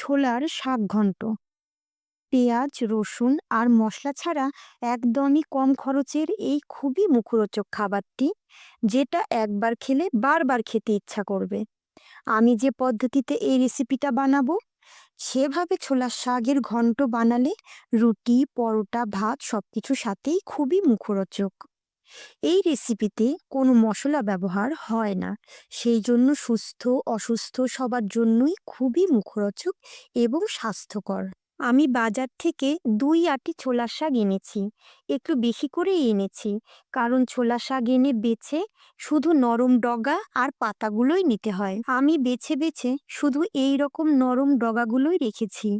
ছোলার শাক ঘন্ট। পেঁয়াজ, রসুন আর মশলা ছাড়া একদমই কম খরচের এই খুবই মুখরোচক খাবারটি, যেটা একবার খেলে বারবার খেতে ইচ্ছা করবে। আমি যে পদ্ধতিতে এই রেসিপিটা বানাবো, সেভাবে ছোলার শাকের ঘন্ট বানালে রুটি, পরোটা, ভাত সবকিছুর সাথেই খুবই মুখরোচক। এই রেসিপিতে কোনো মশলা ব্যবহার হয় না। সেই জন্য সুস্থ, অসুস্থ সবার জন্যই খুবই মুখরোচক এবং স্বাস্থ্যকর। আমি বাজার থেকে দুই আটি ছোলার শাক এনেছি, একটু বেশি করেই এনেছি, কারণ ছোলা শাক এনে বেছে শুধু নরম ডগা আর পাতাগুলোই নিতে হয়। আমি বেছে বেছে শুধু এই রকম নরম ডগাগুলোই রেখেছি।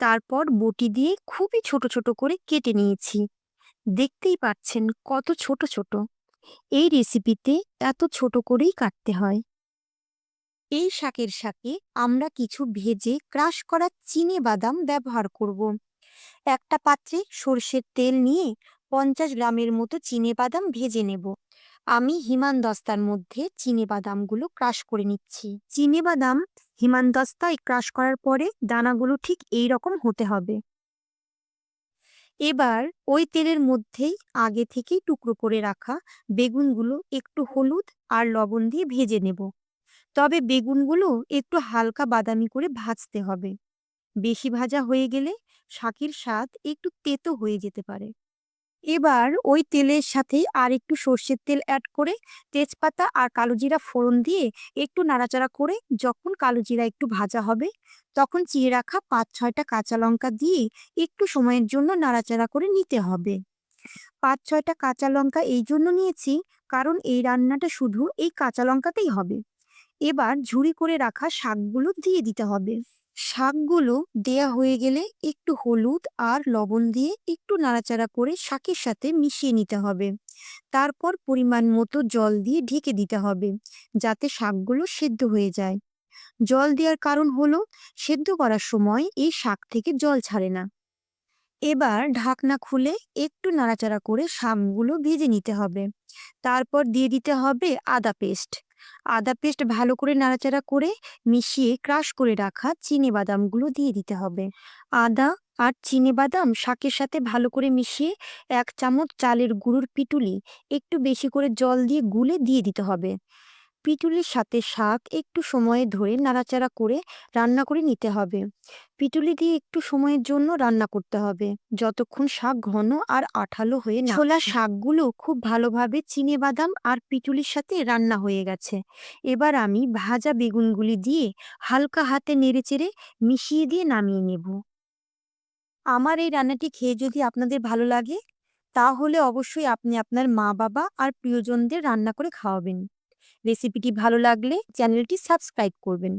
তারপর বটি দিয়ে খুবই ছোট ছোট করে কেটে নিয়েছি। দেখতেই পাচ্ছেন কত ছোট ছোট। এই রেসিপিতে এত ছোট করেই কাটতে হয়। এই শাকের সাথে আমরা কিছু ভেজে ক্রাশ করা চিনে বাদাম ব্যবহার করব। একটা পাত্রে সর্ষের তেল নিয়ে পঞ্চাশ গ্রামের মতো চিনে বাদাম ভেজে নেব। আমি হিমান দস্তার মধ্যে চিনে বাদামগুলো ক্রাশ করে নিচ্ছি। চিনে বাদাম হিমান দস্তায় ক্রাশ করার পরে দানাগুলো ঠিক এই রকম হতে হবে। এবার ওই তেলের মধ্যেই আগে থেকেই টুকরো করে রাখা বেগুনগুলো একটু হলুদ আর লবণ দিয়ে ভেজে নেব। তবে বেগুনগুলো একটু হালকা বাদামি করে ভাজতে হবে। বেশি ভাজা হয়ে গেলে শাকের স্বাদ একটু তেতো হয়ে যেতে পারে। এবার ওই তেলের সাথে আর একটু সর্ষের তেল অ্যাড করে তেজপাতা আর কালো জিরা ফোড়ন দিয়ে একটু নাড়াচাড়া করে যখন কালো জিরা একটু ভাজা হবে, তখন চিড়ে রাখা পাঁচ ছয়টা কাঁচা লঙ্কা দিয়ে একটু সময়ের জন্য নাড়াচাড়া করে নিতে হবে। পাঁচ ছয়টা কাঁচা লঙ্কা এই জন্য নিয়েছি কারণ এই রান্নাটা শুধু এই কাঁচা লঙ্কাতেই হবে। এবার ঝুড়ি করে রাখা শাকগুলো দিয়ে দিতে হবে। শাকগুলো দেয়া হয়ে গেলে একটু হলুদ আর লবণ দিয়ে একটু নাড়াচাড়া করে শাকের সাথে মিশিয়ে নিতে হবে। তারপর পরিমাণ মতো জল দিয়ে ঢেকে দিতে হবে, যাতে শাকগুলো সেদ্ধ হয়ে যায়। জল দেওয়ার কারণ হলো, সেদ্ধ করার সময় এই শাক থেকে জল ছাড়ে না। এবার ঢাকনা খুলে একটু নাড়াচাড়া করে শাকগুলো ভেজে নিতে হবে। তারপর দিয়ে দিতে হবে আদা পেস্ট। আদা পেস্ট ভালো করে নাড়াচাড়া করে মিশিয়ে ক্রাশ করে রাখা চিনি বাদামগুলো দিয়ে দিতে হবে। আদা আর চিনি বাদাম শাকের সাথে ভালো করে মিশিয়ে এক চামচ চালের গুঁড়োর পিটুলি একটু বেশি করে জল দিয়ে গুলে দিয়ে দিতে হবে। পিটুলির সাথে শাক একটু সময় ধরে নাড়াচাড়া করে রান্না করে নিতে হবে। পিটুলি দিয়ে একটু সময়ের জন্য রান্না করতে হবে। যতক্ষণ শাক ঘন আর আঠালো হয়ে না ছোলা শাকগুলো খুব ভালোভাবে চিনে বাদাম আর পিটুলির সাথে রান্না হয়ে গেছে। এবার আমি ভাজা বেগুনগুলি দিয়ে হালকা হাতে নেড়েচেড়ে মিশিয়ে দিয়ে নামিয়ে নেব। আমার এই রান্নাটি খেয়ে যদি আপনাদের ভালো লাগে, তাহলে অবশ্যই আপনি আপনার মা বাবা আর প্রিয়জনদের রান্না করে খাওয়াবেন। রেসিপিটি ভালো লাগলে চ্যানেলটি সাবস্ক্রাইব করবেন।